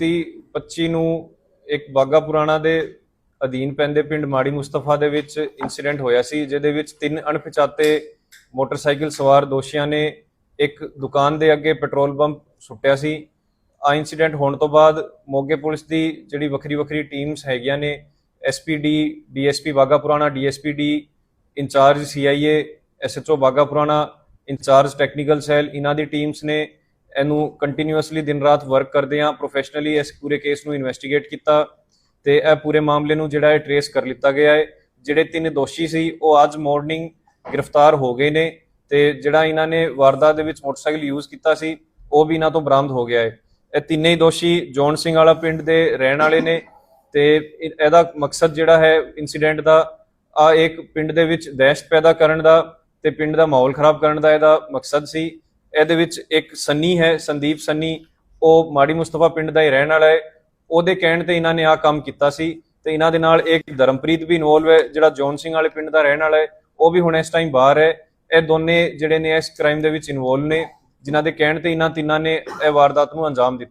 ਦੀ 25 ਨੂੰ ਇੱਕ ਬਾਗਾ ਪੁਰਾਣਾ ਦੇ ਅਧੀਨ ਪੈਂਦੇ ਪਿੰਡ ਮਾੜੀ ਮੁਸਤਫਾ ਦੇ ਵਿੱਚ ਇਨਸੀਡੈਂਟ ਹੋਇਆ ਸੀ, ਜਿਹਦੇ ਵਿੱਚ ਤਿੰਨ ਅਣਪਛਾਤੇ ਮੋਟਰਸਾਈਕਲ ਸਵਾਰ ਦੋਸ਼ੀਆਂ ਨੇ ਇੱਕ ਦੁਕਾਨ ਦੇ ਅੱਗੇ ਪੈਟਰੋਲ ਪੰਪ ਸੁੱਟਿਆ ਸੀ। ਆ ਇਨਸੀਡੈਂਟ ਹੋਣ ਤੋਂ ਬਾਅਦ ਮੋਗੇ ਪੁਲਿਸ ਦੀ ਜਿਹੜੀ ਵੱਖਰੀ ਵੱਖਰੀ ਟੀਮਸ ਹੈਗੀਆਂ ਨੇ SPD DSP Bagha Purana DSPD incharge CIA SHO Bagha Purana, incharge technical cell, ਇਹਨਾਂ ਦੀ ਟੀਮਸ ਨੇ ਇਹਨੂੰ ਕੰਟੀਨਿਊਅਸਲੀ ਦਿਨ ਰਾਤ ਵਰਕ ਕਰਦੇ ਆ ਪ੍ਰੋਫੈਸ਼ਨਲੀ ਇਸ ਪੂਰੇ ਕੇਸ ਨੂੰ ਇਨਵੈਸਟੀਗੇਟ ਕੀਤਾ ਤੇ ਇਹ ਪੂਰੇ ਮਾਮਲੇ ਨੂੰ ਜਿਹੜਾ ਹੈ ਟਰੇਸ ਕਰ ਲਿੱਤਾ ਗਿਆ ਹੈ। ਜਿਹੜੇ ਤਿੰਨ ਦੋਸ਼ੀ ਸੀ, ਉਹ ਅੱਜ ਮਾਰਨਿੰਗ ਗ੍ਰਿਫਤਾਰ ਹੋ ਗਏ ਨੇ ਤੇ ਜਿਹੜਾ ਇਹਨਾਂ ਨੇ ਵਾਰਦਾਤ ਦੇ ਵਿੱਚ ਮੋਟਰਸਾਈਕਲ ਯੂਜ਼ ਕੀਤਾ ਸੀ, ਉਹ ਵੀ ਇਹਨਾਂ ਤੋਂ ਬਰਾਮਦ ਹੋ ਗਿਆ ਹੈ। ਇਹ ਤਿੰਨੇ ਹੀ ਦੋਸ਼ੀ ਜੌਨ ਸਿੰਘ ਵਾਲਾ ਪਿੰਡ ਦੇ ਰਹਿਣ ਵਾਲੇ ਨੇ ਤੇ ਇਹਦਾ ਮਕਸਦ ਜਿਹੜਾ ਹੈ ਇਨਸੀਡੈਂਟ ਦਾ, ਆ ਇੱਕ ਪਿੰਡ ਦੇ ਵਿੱਚ ਦਹਿਸ਼ਤ ਪੈਦਾ ਕਰਨ ਦਾ ਤੇ ਪਿੰਡ ਦਾ ਮਾਹੌਲ ਖਰਾਬ ਕਰਨ ਦਾ ਇਹਦਾ ਮਕਸਦ ਸੀ। ਇਹਦੇ ਵਿੱਚ ਇੱਕ ਸੰਨੀ ਹੈ, ਸੰਦੀਪ ਸੰਨੀ। ਉਹ ਮਾੜੀ ਮੁਸਤਫਾ ਪਿੰਡ ਦਾ ਹੀ ਰਹਿਣ ਵਾਲਾ ਹੈ। ਉਹਦੇ ਕਹਿਣ ਤੇ ਇਹਨਾਂ ਨੇ ਆਹ ਕੰਮ ਕੀਤਾ ਸੀ ਤੇ ਇਹਨਾਂ ਦੇ ਨਾਲ ਇੱਕ ਧਰਮਪ੍ਰੀਤ ਵੀ ਇਨਵੋਲਵ ਹੈ, ਜਿਹੜਾ ਜੋਨ ਸਿੰਘ ਵਾਲੇ ਪਿੰਡ ਦਾ ਰਹਿਣ ਵਾਲਾ ਹੈ। ਉਹ ਵੀ ਹੁਣ ਇਸ ਟਾਈਮ ਬਾਹਰ ਹੈ। ਇਹ ਦੋਨੇ ਜਿਹੜੇ ਨੇ ਇਸ ਕ੍ਰਾਈਮ ਦੇ ਵਿੱਚ ਇਨਵੋਲਵ ਨੇ, ਜਿਨ੍ਹਾਂ ਦੇ ਕਹਿਣ ਤੇ ਇਹਨਾਂ ਤਿੰਨਾਂ ਨੇ ਇਹ ਵਾਰਦਾਤ ਨੂੰ ਅੰਜਾਮ ਦਿੱਤਾ।